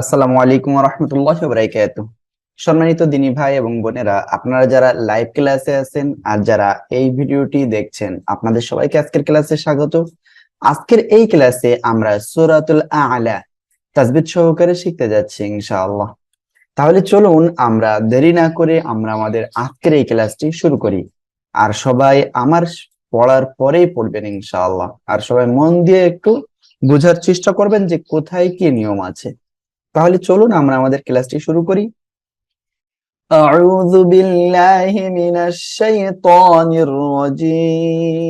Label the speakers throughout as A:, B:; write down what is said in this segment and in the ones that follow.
A: আসসালামু আলাইকুম রহমতুল্লাহ বরাকাত সম্মানিত দিনী ভাই এবং বোনেরা, আপনারা যারা লাইভ ক্লাসে আছেন আর যারা এই ভিডিওটি দেখছেন, আপনাদের সবাইকে আজকের ক্লাসে স্বাগত। আজকের এই ক্লাসে আমরা সূরাতুল আ'লা তাসবিহ সহকারে শিখতে যাচ্ছি ইনশাআল্লাহ। তাহলে চলুন আমরা দেরি না করে আমরা আমাদের আজকের এই ক্লাসটি শুরু করি। আর সবাই আমার পড়ার পরেই পড়বেন ইনশাআল্লাহ। আর সবাই মন দিয়ে একটু বোঝার চেষ্টা করবেন যে কোথায় কি নিয়ম আছে। তাহলে চলুন আমরা আমাদের ক্লাসটি শুরু করি أعوذ بالله من الشيطان الرجيم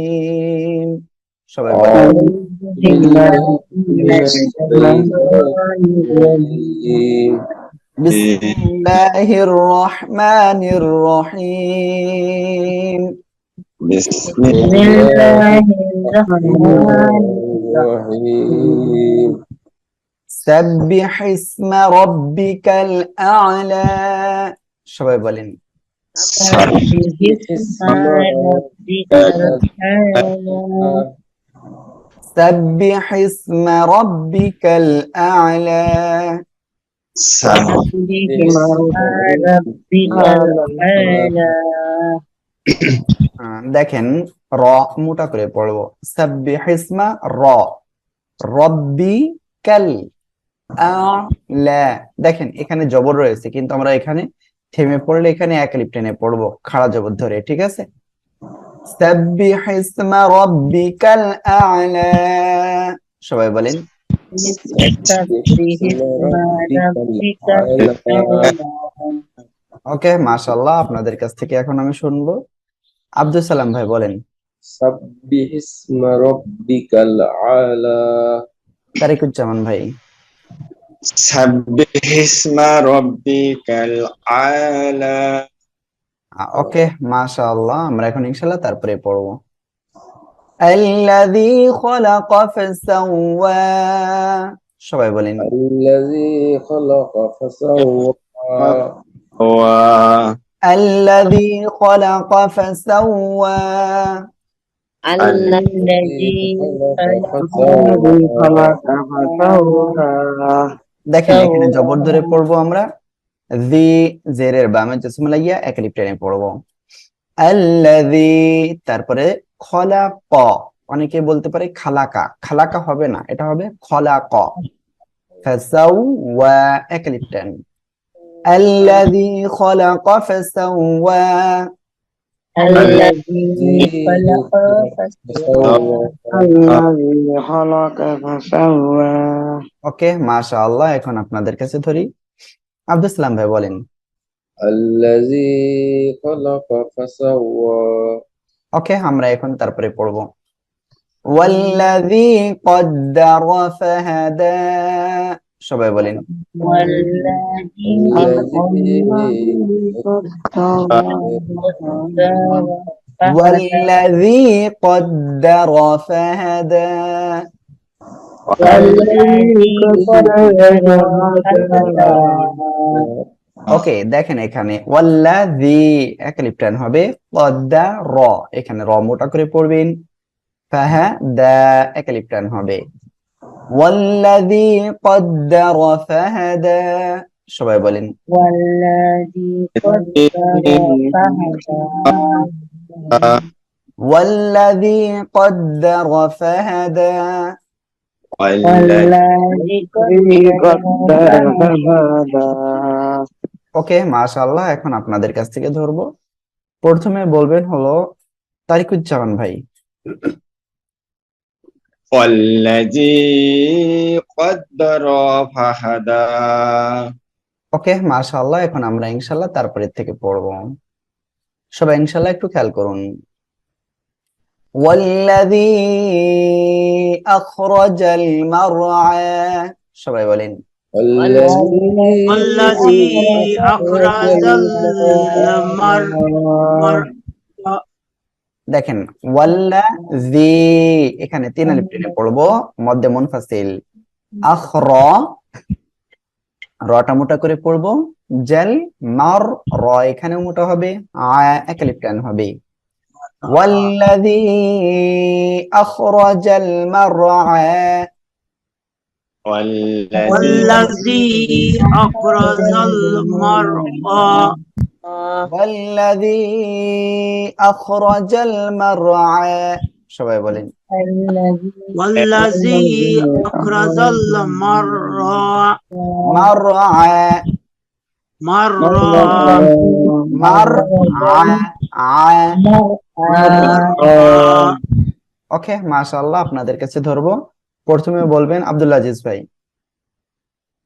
A: সবাই বলেন بسم الله الرحمن الرحيم
B: بسم
C: بسم الله الرحمن
B: الرحيم
A: সাব্বিহ ইসমা রাব্বিকাল আ'লা। সবাই বলেন।
C: সাব্বিহ ইসমা রাব্বিকাল আ'লা।
A: সাব্বিহ দেখেন, র মোটা করে পড়ব। সাব্বিহ ইসমা র। রব্বি কাল দেখেন এখানে জবর রয়েছে কিন্তু আমরা এখানে থেমে পড়লে এখানে এক লিপ টেনে পড়ব খাড়া জবর ধরে ঠিক আছে? সবাই বলেন ওকে মাশাল্লাহ আপনাদের কাছ থেকে এখন আমি শুনব। আব্দুল সালাম ভাই বলেন। তারিকুজ্জামান ভাই। ওকে মাশাআল্লাহ আমরা এখন ইনশাআল্লাহ তারপরে পড়বো الذي خلق فسوى সবাই বলেন
B: الذي خلق فسوى
A: الذي خلق فسوى
C: الذي
A: দেখেন এখানে জবর ধরে পড়ব আমরা। জি জেরের বামে জসমা লাগিয়া এক লিপ টেনে পড়ব। আল্লাযী তারপরে খলাক। অনেকে বলতে পারে খালাকা। খালাকা হবে না এটা হবে খলা খলাক। ফাসাওয়া এক লিপ টেন আল্লাযী খলাক ফাসাওয়া।
C: الذي خلق فسوى
A: ওকে মাশাআল্লাহ এখন আপনাদের কাছে ধরি আব্দুল সালাম ভাই বলেন
B: الذي خلق فسوى
A: ওকে আমরা এখন তারপরে পড়বো والذي قدر فهدى সবাই বলেন
C: والذي
A: والذي قدر فهدى ওকে দেখেন এখানে ওয়াল্লাযী এক লিপটান হবে কদ্দা র এখানে র মোটা করে পড়বেন ফাহাদা এক লিপটান হবে ওয়াল্লাযী কদ্দার ফাহাদা সবাই বলেন
C: والذي قدر فهدى
A: والذي قدر فهدى
C: والذي قدر فهدى
A: ওকে মাশাআল্লাহ এখন আপনাদের কাছ থেকে ধরবো প্রথমে বলবেন হলো তারিকুজ্জামান ভাই
B: والذي قدر فهدى
A: ওকে মাশাআল্লাহ এখন আমরা ইনশাআল্লাহ তারপরে থেকে পড়বো সবাই ইনশাআল্লাহ একটু খেয়াল করুন والذي أخرج المرعى সবাই বলেন
D: والذي أخرج المر
A: দেখেন ওয়াল্লা জি এখানে তিন আলিফ টেনে পড়বো মধ্যে মুনফাসিল আখর রটা মোটা করে পড়বো জেল মার র এখানে মোটা হবে আ এক আলিফ টান হবে والذي أخرج المرعى
B: والذي
D: والذي أخرج المرعى
A: والذي أخرج المرعى সবাই বলেন
D: والذي أخرج المرعى
A: مرعى
D: مرعى
A: مرعى عى
D: مرعى
A: ওকে মাশাআল্লাহ আপনাদের কাছে ধরবো প্রথমে বলবেন আব্দুল আজিজ ভাই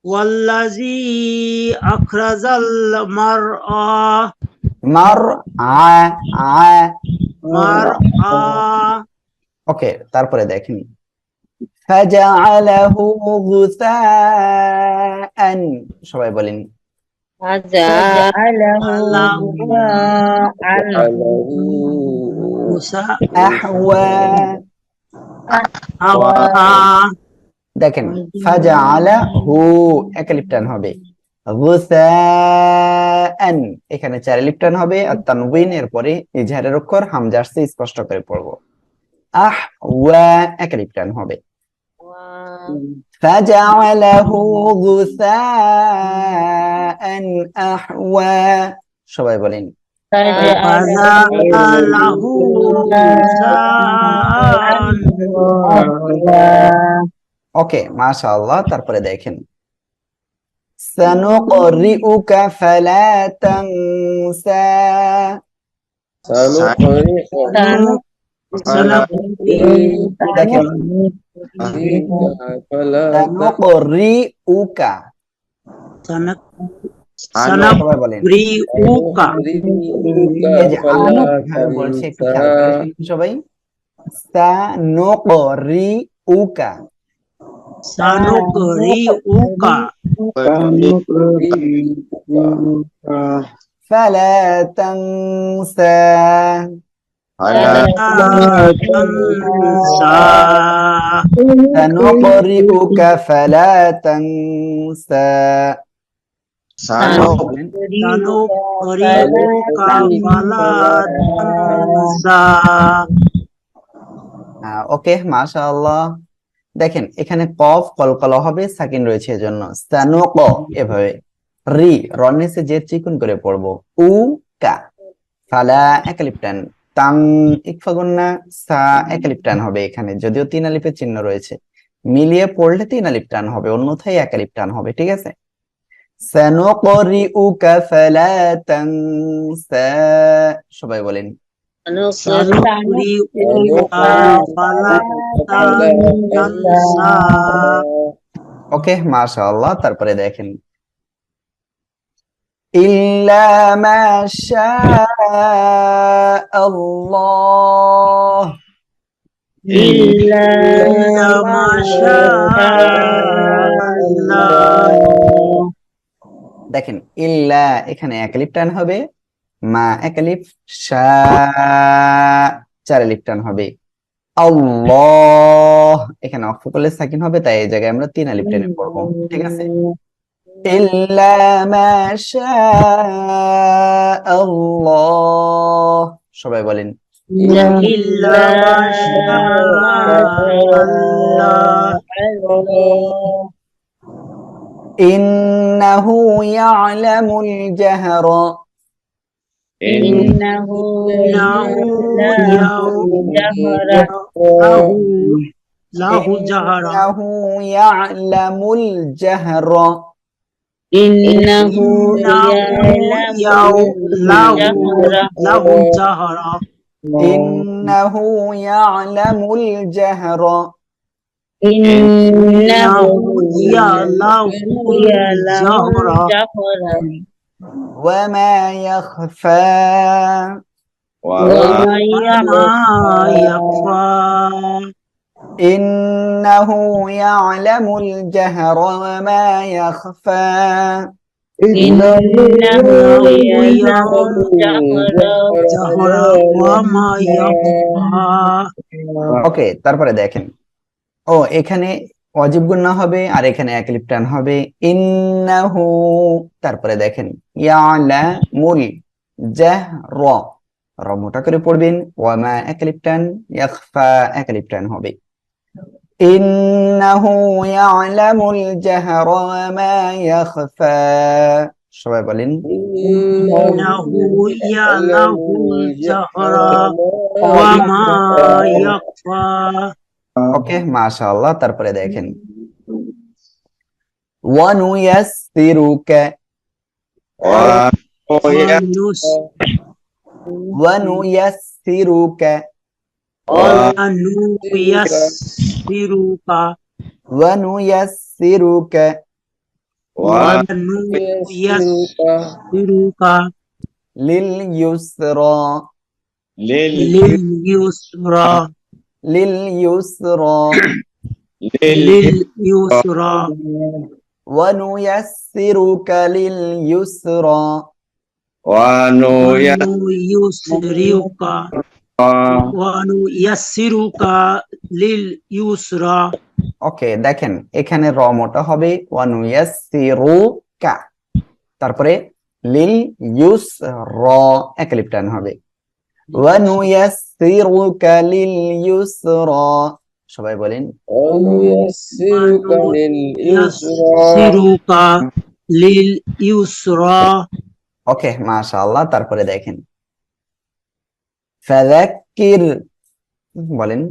D: والذي أخرج المرعى
A: مرعى عى
D: مرعى
A: ওকে তারপরে দেখেন فجعله غثاء সবাই বলেন
D: غثاء
A: أحوى
D: أحوى
A: দেখেন ফাজাআলাহু একালিপটান হবে গুসাআন এখানে চার লিপটান হবে আর তানউইন এর পরে ইজহারের অক্ষর হামজা আসছে স্পষ্ট করে পড়ব আহ ওয়া একালিপটান হবে ফাজাআলাহু গুসাআন আহওয়া সবাই বলেন
D: فجعله غثاء
A: ওকে মাশা আল্লাহ তারপরে দেখেন। সানুকরিউকা ফালা তানসা। সানুকরিউকা।
D: হ্যাঁ,
A: সবাই। সানুকরিউকা। sanukri uka. Sanukri uka fala tansa
D: fala
A: tansa sanukri
B: uka
D: fala
A: tansa sanukri ah,
B: uka
A: fala
D: tansa Oke, okay,
A: masya Allah. দেখেন, এখানে কফ কলকলা হবে, সাকিন রয়েছে এজন্য। জন্য ক, এভাবে। রি, রনেসে যে চিকুন করে পড়ব। উ, কা। ফালা, একালিপটান। তাং, ইকফাগুন্না, সা, একালিপটান হবে এখানে, যদিও তিন আলিপের চিহ্ন রয়েছে। মিলিয়ে পড়লে তিন আলিপ টান হবে, অন্যথায় এক আলিপ টান হবে, ঠিক আছে? সবাই বলেন। ওকে মাশাআল্লাহ তারপরে দেখেন। ইল্লা মাশা আল্লাহ
D: ইল্লা মাশা আল্লাহ
A: দেখেন ইল্লা এখানে এক লিপ টান হবে। মা এক আলিফ চার আলিফ টান হবে। আল্লাহ! এখানে অক্ষ করলে সাকিন হবে তাই এই জায়গায় আমরা তিন আলিফ টেনে পড়ব ঠিক আছে? সবাই বলেন
D: ইন্নাহু ইয়ালামুল জাহরা।
A: إنه
C: له
D: جهر
A: له يعلم الجهر
C: إنه
D: له جهر
A: إنه يعلم الجهر
C: إنه
D: يعلم الجهر
A: وما يخفى
B: وما
D: وما يخفى
A: إنه يعلم الجهر وما يخفى
C: إنه يعلم
D: جهرا وما يخفى
A: ওকে তারপরে দেখেন ও এখানে অজীব গুন্না হবে আর এখানে একলিপ টান হবে। ইন্নাহু তারপরে দেখেন ইয়ালামুল জাহর। র মোটা করে পড়বেন ওয়ামা একলিপ টান ইয়াখফা একলিপ টান হবে। ইন্নাহু ইয়ালামুল জাহর মা ইয়াখফা। সবাই বলেন
D: ইন্নাহু ইয়ালামুল জাহর ওয়া মা
A: Oke, masya Allah terprediksi. Wanu
D: yes
A: tiruke.
D: Oh
A: yes.
D: Wanu
A: yes tiruke.
D: Wanu yes tiruka.
B: Wanu
E: yes
A: Lil yusra.
B: Lil
D: yusra.
A: لليسرى
D: لليسرى
A: لليسرى
D: لليسرى
A: ونيسرك لليسرى
D: ونيسرك ونيسرك لليسرى
A: ওকে দেখেন এখানে র মোটা হবে ওয়ানুয়াসিরুকা তারপরে লিল ইউস র একলিপটান হবে ওয়ানুয়াসিরুকা লিল ইউসর সবাই বলেন
C: ونيسرك لليسرى
D: يسرك لليسرى
A: ওকে মাশাআল্লাহ তারপরে দেখেন ফাযাক্কির বলেন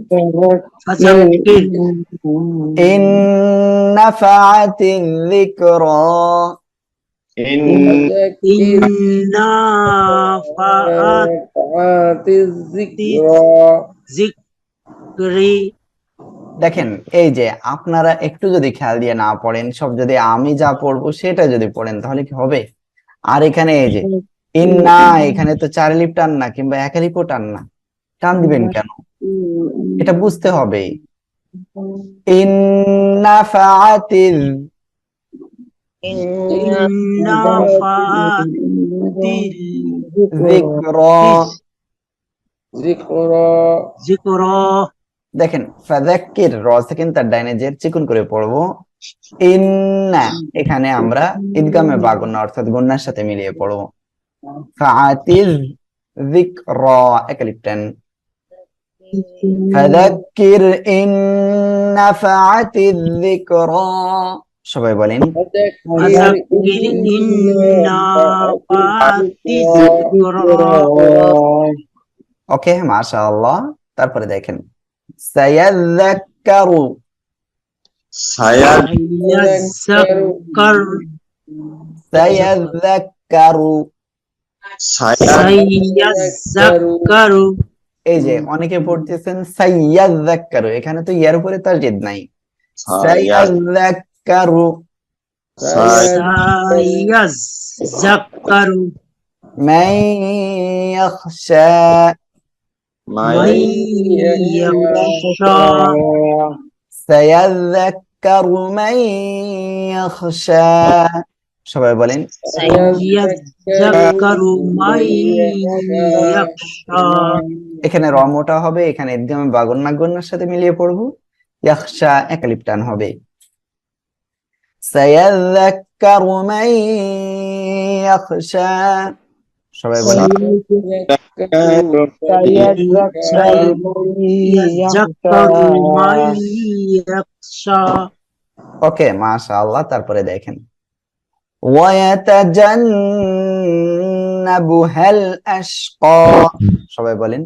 D: فذكر
A: ইন নাফাআতিল যিকরা
D: إنا فأت
C: نفعت الذكرى
D: ذكري
A: দেখেন এই যে আপনারা একটু যদি খেয়াল দিয়ে না পড়েন সব যদি আমি যা পড়বো সেটা যদি পড়েন তাহলে কি হবে আর এখানে এই যে ইন্না এখানে তো চার লিপ টান না কিংবা এক লিপও টান না টান দিবেন কেন এটা বুঝতে হবে ইন্না ফাআতিল
D: إنا فأت
A: যিকরা
C: ذكرى
D: ذكرى
A: দেখেন ফাযাক্কির র সেকেন্ড তার ডাইনে জের চিকুন করে পড়বো ইন্না এখানে আমরা ঈদগামে বা গুন্না অর্থাৎ গুন্নার সাথে মিলিয়ে পড়বো ফাআতিল যিকরা একালিপটান ফাযাক্কির ইন নাফাআতিল যিকরা সবাই বলেন। ওকে মাশাআল্লাহ। তারপরে দেখেন। এই যে অনেকে পড়তেছেন সায়াযাক্কারু। এখানে তো ইয়ার উপরে তার জেদ নাই। সায়াযাক্কারু।
D: সায়াজকারু সায়াজকারু
A: মান yakhsha.
D: মান yakhsha.
A: সায়াযক্কারু মান yakhsha. সবাই বলেন এখানে রমটা হবে এখানে বাগন নাগন্যার সাথে মিলিয়ে পড়ব। একালিপ্টান হবে। সায়াযাক্কারু মান ইয়াখশা সবাই বলেন ওকে মাশাআল্লাহ তারপরে দেখেন। ওয়ায়াতাজান্নাবু হাল আশকা সবাই বলেন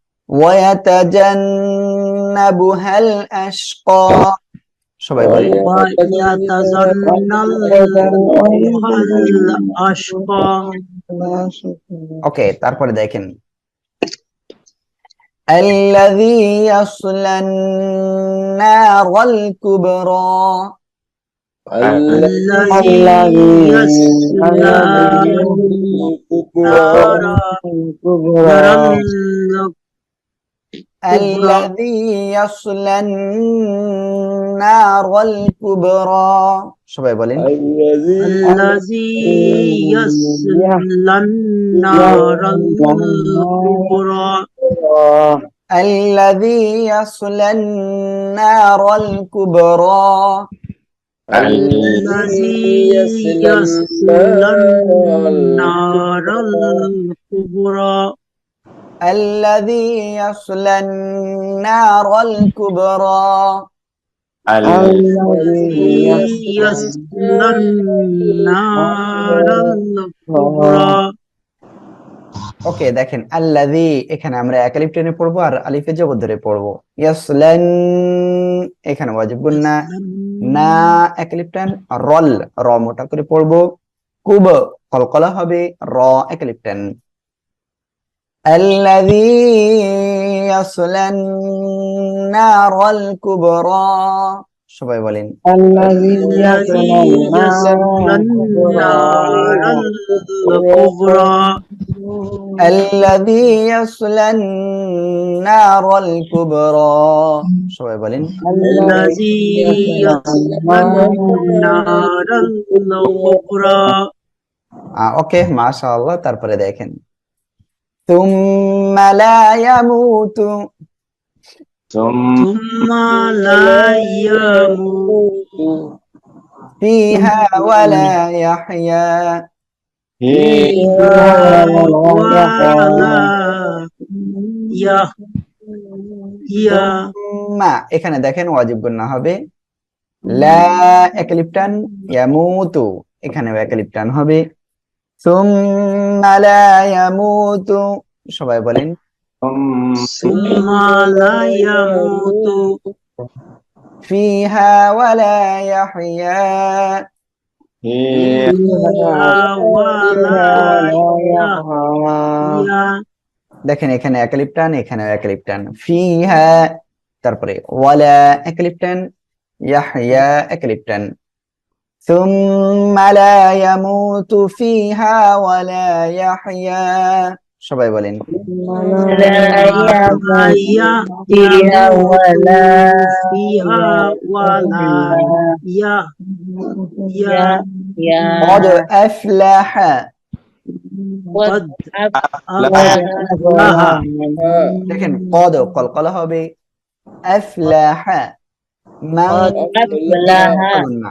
A: ويتجنبها الأشقى সবাই বলে
D: ويتجنبها الأشقى
A: ওকে তারপরে দেখেন الذي يصلى النار الكبرى
D: الذي يصلى النار نارا
A: الذي يصلى النار الكبرى সবাই বলেন
C: الذي
D: الذي يصلى النار الكبرى
A: الذي يصلى النار الكبرى
D: الذي يصلى النار الكبرى
A: الذي يصلى النار الكبرى
D: الذي يصلى النار الكبرى
A: ওকে দেখেন আল্লাযী এখানে আমরা এক আলিফ টেনে পড়বো আর আলিফে জবর ধরে পড়বো ইয়াসলান এখানে ওয়াজিব গুন্না না এক আলিফ টান রল র মোটা করে পড়বো কুব কলকলা হবে র এক আলিফ টান الذي يصلى النار الكبرى সবাই বলেন
D: الذي يصلى النار الكبرى
A: الذي يصلى النار الكبرى সবাই বলেন
D: الذي يصلى النار الكبرى
A: ওকে মাশাআল্লাহ তারপরে দেখেন ثم لا يموت
B: ثم
D: ثم لا يموت
A: فيها ولا يحيا
D: فيها ولا يحيا
A: মা এখানে দেখেন ওয়াজিব গুন্না হবে লা একলিপটান ইয়ামুতু এখানেও একলিপটান হবে সুম্মা লা ইয়ামুতু সবাই বলেন
D: ثم لا يموت
A: ফিহা ওয়ালা ইয়াহইয়া
D: فيها ولا يحيا
A: দেখেন এখানে একলিপটান এখানেও একলিপটান ফিহা তারপরে ওয়ালা একলিপটান ইয়াহইয়া একলিপটান ثم সবাই বলেন
D: لا يموت فيها ولا يحيا
A: قد أفلح
D: قد أفلح
A: দেখেন কদ কলকলা হবে আফলাহ মান ইকফাগুন্না।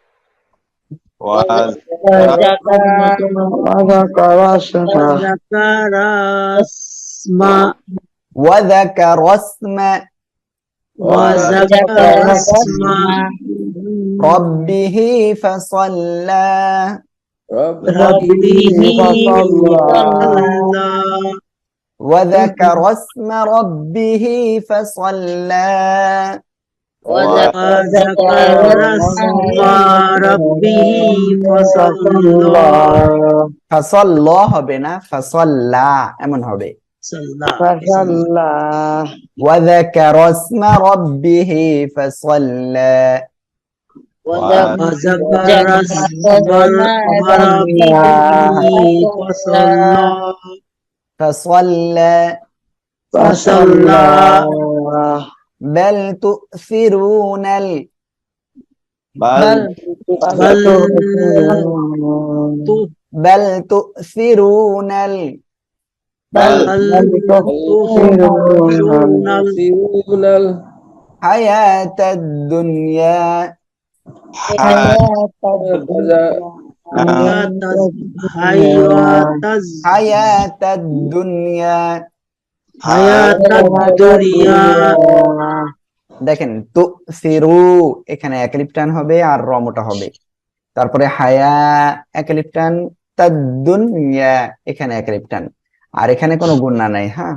D: وذكر اسم
A: وذكر اسم
D: وذكر اسم
A: ربه فصلى.
D: ربه صلى
A: وذكر اسم ربه فصلى.
D: وذكر اسم ربه فصلى
A: فصلى হবে না فصلى এমন হবে
D: صلى
A: وذكر اسم ربه فصلى
D: وذكر اسم ربه فصلى
A: فصلى
D: فصلى
A: بل تؤثرون ال
B: بل
D: بل
A: بل تؤثرون ال
B: بل
D: تؤثرون
C: يؤثرون
A: حياة الدنيا.
D: حياة
A: حياة الدنيا.
D: حياة الدنيا.
A: দেখেন তু সিরু এখানে একলিপটান হবে আর রমটা হবে তারপরে হায়া একলিপটান তাদুনিয়া এখানে একলিপটান আর এখানে কোনো গুণনা নাই হ্যাঁ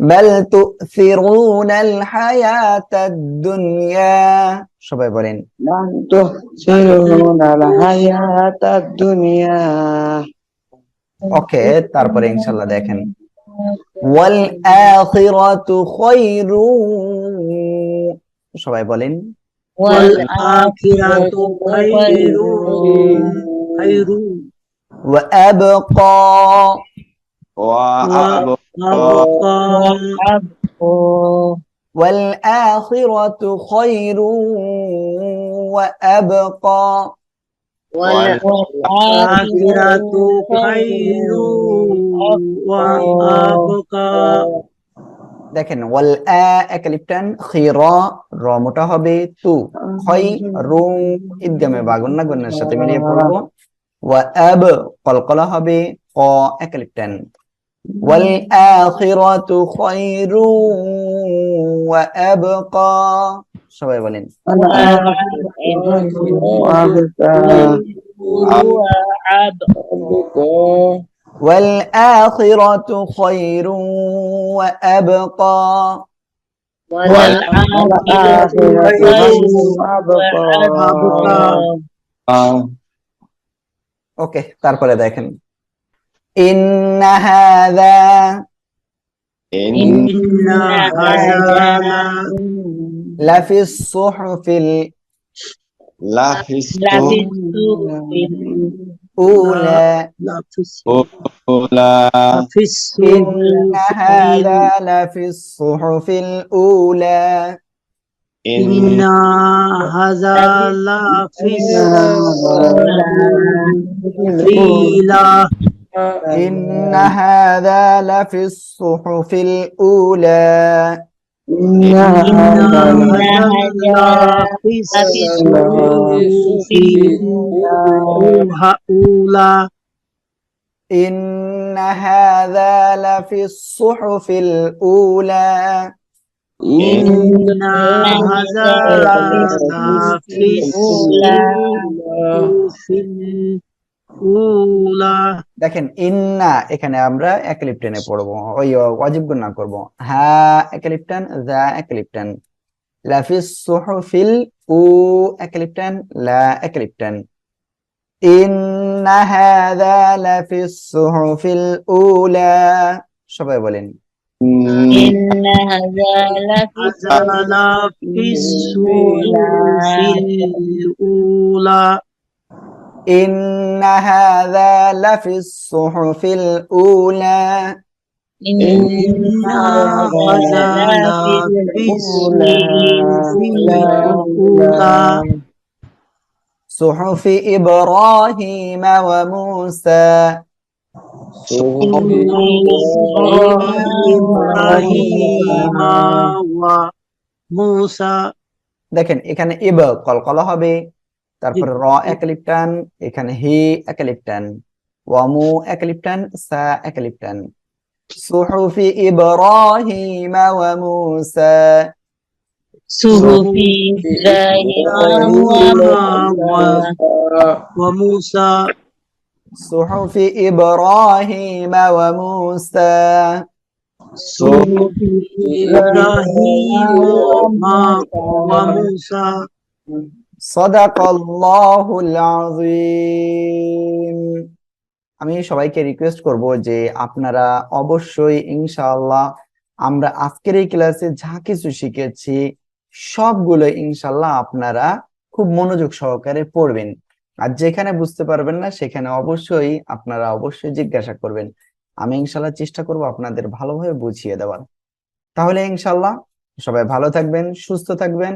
A: بل تؤثرون الحياة الدنيا সবাই বলেন
D: بل تؤثرون الحياة الدنيا
A: ওকে তারপরে ইনশাল্লাহ দেখেন ওয়াল আখিরাতু খায়রু সবাই বলেন
D: والآخرة خير خير
A: ওয়া আবকা
B: وأبقى
A: ওয়াল আখিরাতু খায়রু ওয়া আবকা
D: والآخرة خير وأبقى
A: দেখেন ওয়াল আ একলিপটান খিরা র মোটা হবে তু খয় রু ইদগামে বাগুন্না গুন্নার সাথে মিলিয়ে পড়বো ওয়া আব কলকলা হবে ক একলিপটান ওয়াল আখিরাতু খায়রু ওয়া আবকা সবাই বলেন ওয়াল আখিরাতু খায়রু ওয়া আবকা ওকে তারপরে দেখেন ইন্না হাযা
B: إن
D: إن هذا
A: لفي الصحف
B: ال... لفي الصحف.
D: أولى.
B: أولى.
A: إن هذا لفي الصحف الأولى.
B: إن
D: هذا لفي الصحف الأولى.
A: إن هذا لفي الصحف الأولى.
D: إن هذا لفي الصحف الأولى.
A: إن هذا لفي الصحف الأولى.
D: إن هذا لفي الصحف الأولى.
A: দেখেন ইন্না এখানে আমরা একলিপ্টেনে পড়বো ওই ওয়াজিব গুন্না করব হা একলিপ্টান যা একলিপ্টান লাফিস সুহফিল উ একলিপ্টান লা একলিপ্টান ইন্না হাযা লাফিস সুহফিল উলা সবাই বলেন
E: إن هذا لفي
D: هذا لفي الصحف الأولى
A: إن هذا لفي الصحف الأولى
E: إن
D: هذا لفي الصحف الأولى
A: صحف إبراهيم وموسى
D: إبراهيم وموسى
A: দেখেন এখানে ইব কলকলা হবে তারপরে র একলিপ্টান এখানে হি একলিপ্টান ওয়ামু একলিপ্টান সা একলিপ্টান সুহুফি ইব্রাহিম ওয়া মুসা
E: صحف إبراهيم وموسى
D: وموسى
A: সুহুফি ইব্রাহিম ওয়া মুসা
D: صحف إبراهيم وموسى
A: সাদাকাল্লাহুল আযীম আমি সবাইকে রিকোয়েস্ট করব যে আপনারা অবশ্যই ইনশাআল্লাহ আমরা আজকের এই ক্লাসে যা কিছু শিখেছি, সবগুলো ইনশাল্লাহ আপনারা খুব মনোযোগ সহকারে পড়বেন। আর যেখানে বুঝতে পারবেন না, সেখানে অবশ্যই আপনারা অবশ্যই জিজ্ঞাসা করবেন। আমি ইনশাল্লাহ চেষ্টা করব আপনাদের ভালোভাবে বুঝিয়ে দেওয়ার। তাহলে ইনশাল্লাহ সবাই ভালো থাকবেন, সুস্থ থাকবেন।